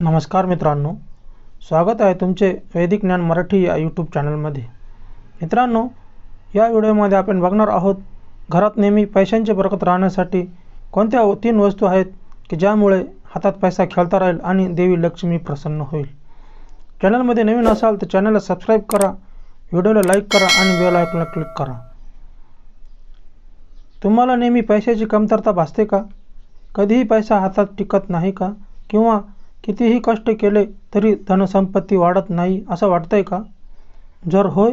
नमस्कार मित्रांनो स्वागत आहे तुमचे वैदिक ज्ञान मराठी या यूट्यूब चॅनलमध्ये मित्रांनो या व्हिडिओमध्ये आपण बघणार आहोत घरात नेहमी पैशांची बरकत राहण्यासाठी कोणत्या तीन वस्तू आहेत की ज्यामुळे हातात पैसा खेळता राहील आणि देवी लक्ष्मी प्रसन्न होईल. चॅनलमध्ये नवीन असाल तर चॅनलला सबस्क्राईब करा व्हिडिओला लाईक करा आणि बेल आयकॉनला क्लिक करा. तुम्हाला नेहमी पैशाची कमतरता भासते का? कधीही पैसा हातात टिकत नाही का? किंवा कितीही कष्ट केले तरी धनसंपत्ती वाढत नाही असं वाटतंय का? जर होय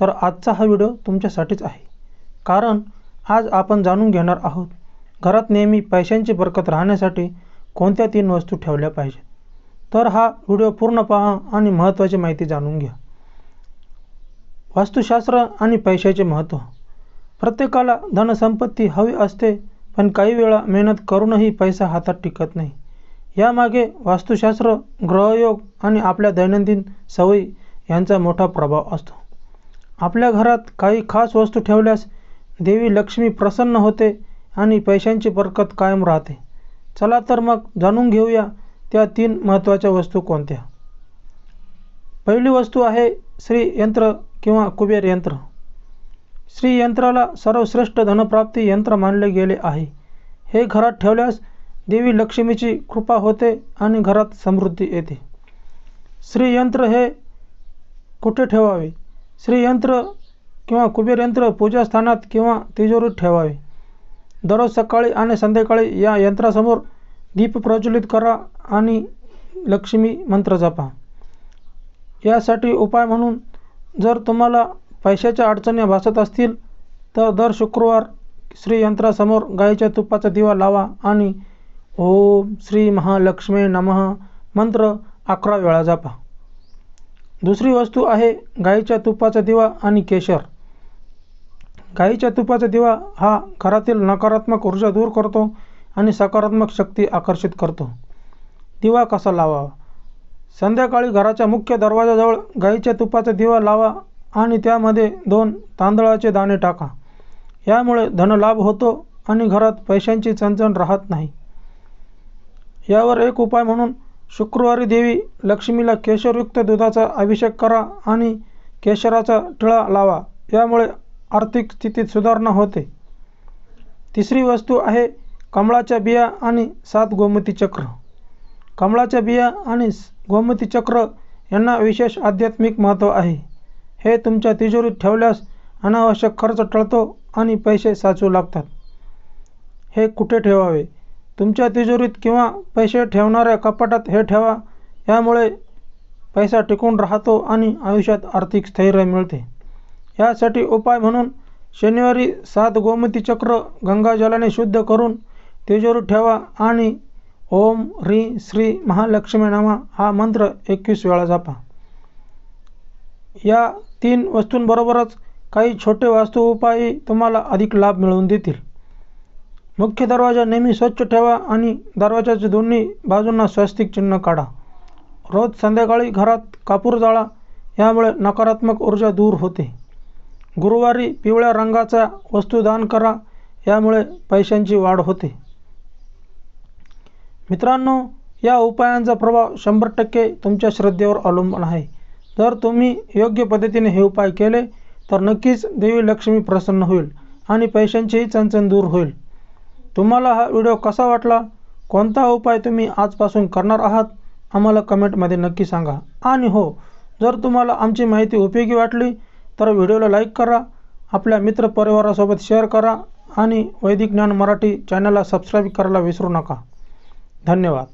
तर आजचा हा व्हिडिओ तुमच्यासाठीच आहे. कारण आज आपण जाणून घेणार आहोत घरात नेहमी पैशांची बरकत राहण्यासाठी कोणत्या तीन वस्तू ठेवल्या पाहिजेत? तर हा व्हिडिओ पूर्ण पहा आणि महत्त्वाची माहिती जाणून घ्या. वास्तुशास्त्र आणि पैशाचे महत्त्व. प्रत्येकाला धनसंपत्ती हवी असते पण काही वेळा मेहनत करूनही पैसा हातात टिकत नाही. यामागे वास्तुशास्त्र ग्रहयोग आणि आपल्या दैनंदिन सवयी यांचा मोठा प्रभाव असतो. आपल्या घरात काही खास वस्तू ठेवल्यास देवी लक्ष्मी प्रसन्न होते आणि पैशांची बरकत कायम राहते. चला तर मग जाणून घेऊया त्या तीन महत्त्वाच्या वस्तू कोणत्या? पहिली वस्तू आहे श्री यंत्र किंवा कुबेर यंत्र. श्री यंत्राला सर्वश्रेष्ठ धनप्राप्ती यंत्र मानले गेले आहे. हे घरात ठेवल्यास देवी लक्ष्मीची कृपा होते आणि घरात समृद्धी येते. श्रीयंत्र हे कुठे ठेवावे? श्रीयंत्र किंवा कुबेरयंत्र पूजास्थानात किंवा तिजोरीत ठेवावे. दररोज सकाळी आणि संध्याकाळी या यंत्रासमोर दीप प्रज्वलित करा आणि लक्ष्मी मंत्र जपा. यासाठी उपाय म्हणून जर तुम्हाला पैशाच्या अडचणी भासत असतील तर दर शुक्रवार श्रीयंत्रासमोर गाईच्या तुपाचा दिवा लावा आणि ओम श्री महालक्ष्मी नमः. मंत्र अकरा वेळा जपा. दुसरी वस्तू आहे गाईच्या तुपाचा दिवा आणि केशर. गाईच्या तुपाचा दिवा हा घरातील नकारात्मक ऊर्जा दूर करतो आणि सकारात्मक शक्ती आकर्षित करतो. दिवा कसा लावावा? संध्याकाळी घराच्या मुख्य दरवाजाजवळ गाईच्या तुपाचा दिवा लावा आणि त्यामध्ये दोन तांदळाचे दाणे टाका. यामुळे धनलाभ होतो आणि घरात पैशांची चणचण राहत नाही. यावर एक उपाय म्हणून शुक्रवारी देवी लक्ष्मीला केशरयुक्त दुधाचा अभिषेक करा आणि केशराचा टिळा लावा. यामुळे आर्थिक स्थितीत सुधारणा होते. तिसरी वस्तू आहे कमळाच्या बिया आणि सात गोमती चक्र. कमळाच्या बिया आणि गोमती चक्र यांना विशेष आध्यात्मिक महत्त्व आहे. हे तुमच्या तिजोरीत ठेवल्यास अनावश्यक खर्च टळतो आणि पैसे साचू लागतात. हे कुठे ठेवावे? तुमच्या तिजोरीत किंवा पैसे ठेवणाऱ्या कपाटात हे ठेवा यामुळे पैसा टिकून राहतो आणि आयुष्यात आर्थिक स्थैर्य मिळते. यासाठी उपाय म्हणून शनिवारी सात गोमती चक्र गंगाजलाने शुद्ध करून तिजोरीत ठेवा आणि ओम ह्री श्री महालक्ष्मी नमा हा मंत्र एकवीस वेळा जापा. या तीन वस्तूंबरोबरच काही छोटे वास्तू उपायही तुम्हाला अधिक लाभ मिळवून देतील. मुख्य दरवाजा नेहमी स्वच्छ ठेवा आणि दरवाजाच्या दोन्ही बाजूंना स्वस्तिक चिन्ह काढा. रोज संध्याकाळी घरात कापूर जाळा यामुळे नकारात्मक ऊर्जा दूर होते. गुरुवारी पिवळ्या रंगाचा वस्तू दान करा यामुळे पैशांची वाढ होते. मित्रांनो या उपायांचा प्रभाव शंभर टक्के तुमच्या श्रद्धेवर अवलंबून आहे. जर तुम्ही योग्य पद्धतीने हे उपाय केले तर नक्कीच देवी लक्ष्मी प्रसन्न होईल आणि पैशांचीही चणचण दूर होईल. तुम्हाला हा व्हिडिओ कसा वाटला? कोणता उपाय तुम्ही आजपासून करणार आहात? आम्हाला कमेंटमध्ये नक्की सांगा. आणि हो जर तुम्हाला आमची माहिती उपयोगी वाटली तर व्हिडिओला लाईक करा आपल्या मित्रपरिवारासोबत शेअर करा आणि वैदिक ज्ञान मराठी चॅनलला सबस्क्राईब करायला विसरू नका. धन्यवाद.